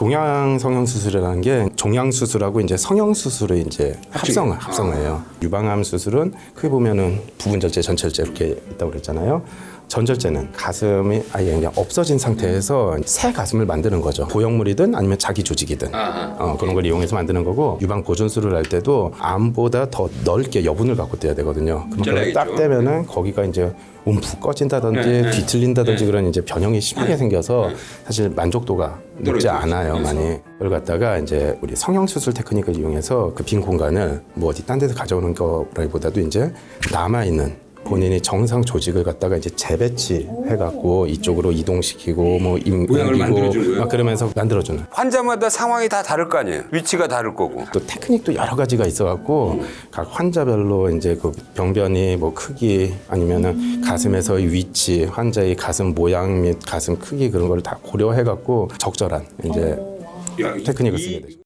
종양 성형 수술이라는 게 종양 수술하고 이제 성형 수술을 이제 합성 합성해요. 유방암 수술은 크게 보면은 부분 절제, 전철제 이렇게 있다고 그랬잖아요. 전절제는 가슴이 아예 그냥 없어진 상태에서 새 가슴을 만드는 거죠. 보형물이든 아니면 자기 조직이든. 어, 그런 걸 이용해서 만드는 거고 유방 보존술을 할 때도 암보다 더 넓게 여분을 갖고 떼야 되거든요. 그럼 딱 떼면은 거기가 이제 움푹 꺼진다든지 뒤틀린다든지 그런 이제 변형이 심하게 생겨서 사실 만족도가 높지 않아요 많이. 그걸 갖다가 이제 우리 성형 수술 테크닉을 이용해서 그 빈 공간을 뭐 어디 딴 데서 가져오는 거라기보다도 이제 남아 있는 본인이 정상 조직을 갖다가 이제 재배치 해갖고 이쪽으로 이동시키고 뭐 임- 모양을 옮기고 만들어주는 거예요? 막 그러면서 만들어주는 환자마다 상황이 다 다를 거 아니에요. 위치가 다를 거고. 또 테크닉도 여러 가지가 있어갖고 각 환자별로 이제 그 병변이 뭐 크기 아니면은 가슴에서의 위치, 환자의 가슴 모양 및 가슴 크기 그런 걸 다 고려해갖고 적절한 이제 테크닉을 쓰게 되죠.